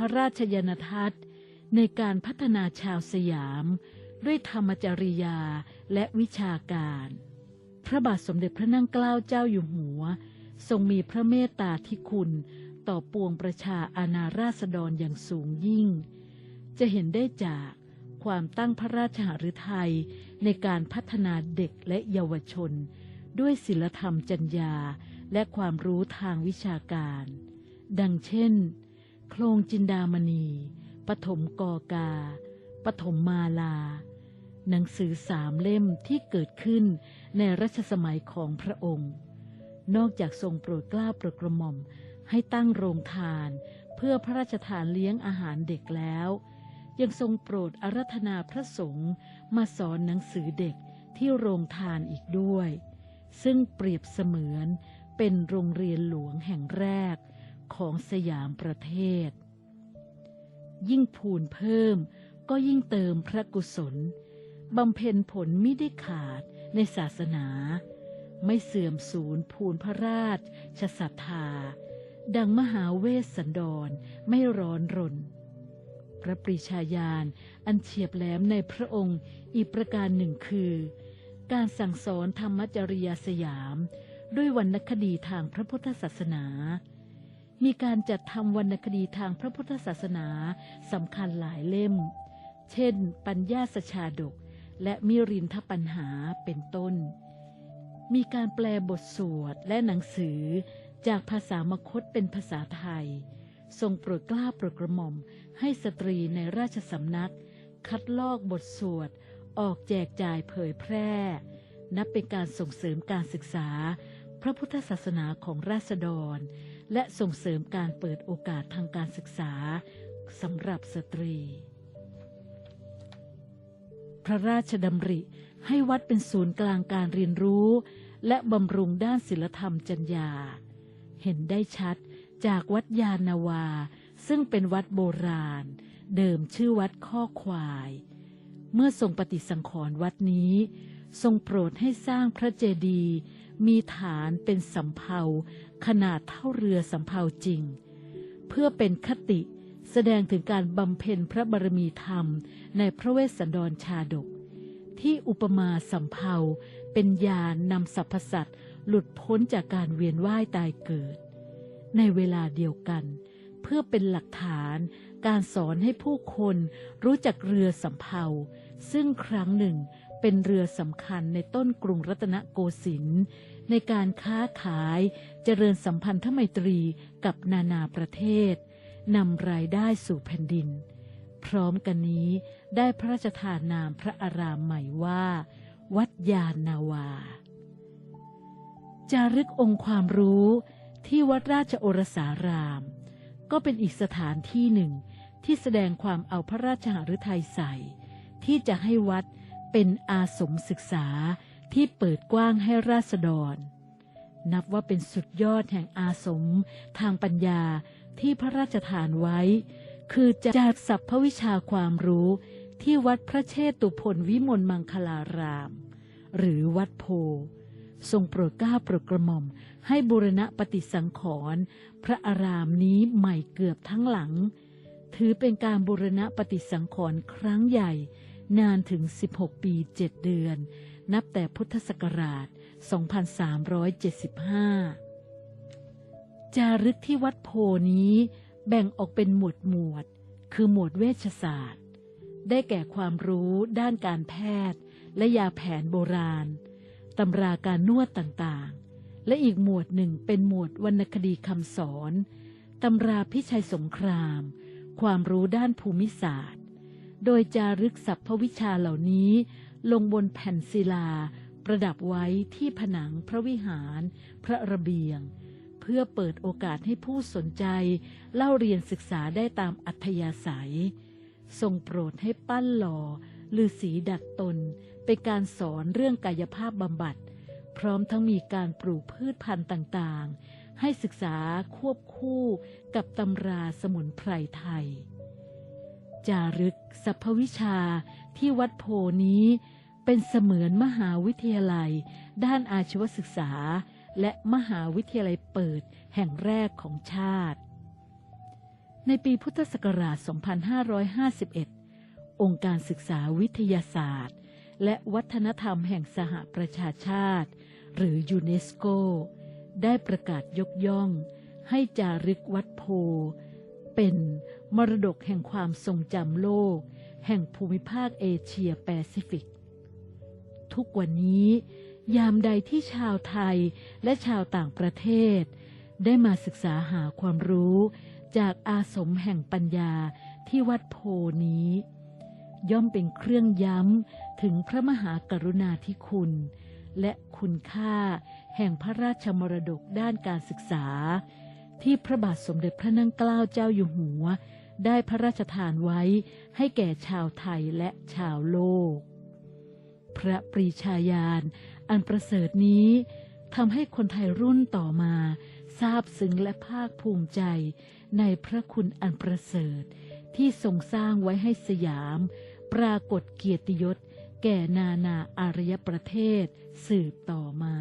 พระราชยนทัศน์ ในการพัฒนาชาวสยาม ด้วยธรรมจริยาและวิชาการ พระบาทสมเด็จพระนั่งเกล้าเจ้าอยู่หัว ทรงมีพระเมตตาธิคุณต่อปวงประชาอาณาราษฎรอย่างสูงยิ่ง จะเห็นได้จากความตั้งพระราชหฤทัยในการพัฒนาเด็กและเยาวชน ด้วยศิลธรรมจัญญาและความรู้ทางวิชาการ ดังเช่น โครงจินดามณีปฐมกอกาปฐมมาลา หนังสือสามเล่มที่เกิดขึ้นในรัชสมัยของพระองค์ นอกจากทรงโปรดกล้าโปรดกระหม่อมให้ตั้งโรงทานเพื่อพระราชทานเลี้ยงอาหารเด็กแล้ว ยังทรงโปรดอารัธนาพระสงฆ์มาสอนหนังสือเด็กที่โรงทานอีกด้วย ซึ่งเปรียบเสมือนเป็นโรงเรียนหลวงแห่งแรก ของสยามประเทศ ยิ่งพูนเพิ่มก็ยิ่งเติมพระกุศลบำเพ็ญผลมิได้ขาดในศาสนา ไม่เสื่อมสูญภูนพระราชชศรัทธา ดังมหาเวสสันดรไม่ร้อนรน พระปรีชาญาณอันเฉียบแหลมในพระองค์อีกประการหนึ่งคือ การสั่งสอนธรรมจริยาสยาม ด้วยวรรณคดีทางพระพุทธศาสนา มีการจัดทำวรรณคดีทางพระพุทธศาสนาสำคัญหลายเล่ม เช่น ปัญญาสชาดก และมิรินทปัญหาเป็นต้น มีการแปลบทสวดและหนังสือจากภาษามคตเป็นภาษาไทย ทรงโปรดกล้าโปรดกระหม่อมให้สตรีในราชสำนัก คัดลอกบทสวด ออกแจกจ่ายเผยแพร่ นับเป็นการส่งเสริมการศึกษา พระพุทธศาสนาของราษฎร และส่งเสริมการเปิดโอกาสทางการศึกษาสำหรับสตรี พระราชดำริให้วัดเป็นศูนย์กลางการเรียนรู้ และบำรุงด้านศิลธรรมจัญญา เห็นได้ชัดจากวัดยานนาวา ซึ่งเป็นวัดโบราณ เดิมชื่อวัดข้อควาย เมื่อทรงปฏิสังขรณ์วัดนี้ ทรงโปรดให้สร้างพระเจดีย์ มีฐานเป็นสำเภาขนาดเท่าเรือสำเภาจริง เพื่อเป็นคติแสดงถึงการบำเพ็ญพระบารมีธรรมในพระเวสสันดรชาดก ที่อุปมาสำเภาเป็นยานนำสรรพสัตว์หลุดพ้นจากการเวียนว่ายตายเกิด ในเวลาเดียวกัน เพื่อเป็นหลักฐานการสอนให้ผู้คนรู้จักเรือสำเภาซึ่งครั้งหนึ่ง เป็นเรือสำคัญในต้นกรุงรัตนโกสินทร์ในการค้าขายเจริญสัมพันธไมตรีกับนานาประเทศนำรายได้สู่แผ่นดิน พร้อมกันนี้ได้พระราชทานนามพระอารามใหม่ว่า วัดยานนาวา จารึกองค์ความรู้ที่วัดราชโอรสาราม ก็เป็นอีกสถานที่หนึ่งที่แสดงความเอาพระราชหฤทัยใส่ ที่จะให้วัด เป็นอาสมศึกษาที่เปิดกว้างให้ราษฎร นับว่าเป็นสุดยอดแห่งอาสมทางปัญญาที่พระราชทานไว้ คือจากสัพพวิชาความรู้ที่วัดพระเชตุพนวิมลมังคลาราม หรือวัดโพ ทรงโปรดเกล้าโปรดกระหม่อม ให้บุรณะปฏิสังขรณ์พระอารามนี้ใหม่เกือบทั้งหลัง ถือเป็นการบุรณะปฏิสังขรณ์ครั้งใหญ่ นานถึง 16 ปี 7 เดือน นับแต่พุทธศักราช 2375 จารึกที่วัดโพนี้แบ่งออกเป็นหมวดหมวด คือหมวดเวชศาสตร์ ได้แก่ความรู้ด้านการแพทย์ และยาแผนโบราณ ตำราการนวดต่างๆ และอีกหมวดหนึ่งเป็นหมวดวรรณคดีคำสอน ตำราพิชัยสงคราม ความรู้ด้านภูมิศาสตร์ โดยจารึกศัพทวิชาเหล่านี้ลงบนแผ่นศิลา ประดับไว้ที่ผนังพระวิหาร พระระเบียง เพื่อเปิดโอกาสให้ผู้สนใจ เล่าเรียนศึกษาได้ตามอัธยาศัย ทรงโปรดให้ปั้นหล่อฤาษีดัดตน เป็นการสอนเรื่องกายภาพบำบัด พร้อมทั้งมีการปลูกพืชพันธุ์ต่างๆ ให้ศึกษาควบคู่กับตำราสมุนไพรไทย จารึกสัพพวิชาที่วัดโพนี้ เป็นเสมือนมหาวิทยาลัย ด้านอาชีวศึกษา และมหาวิทยาลัยเปิดแห่งแรกของชาติในในปีพุทธศักราช 2551 องค์การศึกษาวิทยาศาสตร์ และวัฒนธรรมแห่งสหประชาชาติ หรือยูเนสโก ได้ประกาศยกย่อง ให้จารึกวัดโพเป็น มรดกแห่งความทรงจำโลก แห่งภูมิภาคเอเชียแปซิฟิก ทุกวันนี้ ยามใดที่ชาวไทยและชาวต่างประเทศ ได้มาศึกษาหาความรู้จากอาสมแห่งปัญญาที่วัดโพนี้ ย่อมเป็นเครื่องย้ำถึงพระมหากรุณาธิคุณ และคุณค่าแห่งพระราชมรดกด้านการศึกษา ที่พระบาทสมเด็จพระนั่งเกล้าเจ้าอยู่หัว ได้พระราชทานไว้ให้แก่ชาวไทยและชาวโลก พระปรีชาญาณอันประเสริฐนี้ทำให้คนไทยรุ่นต่อมาทราบซึ้งและภาคภูมิใจในพระคุณอันประเสริฐ ที่ทรงสร้างไว้ให้สยาม ปรากฏเกียรติยศแก่นานาอารยประเทศสืบต่อมา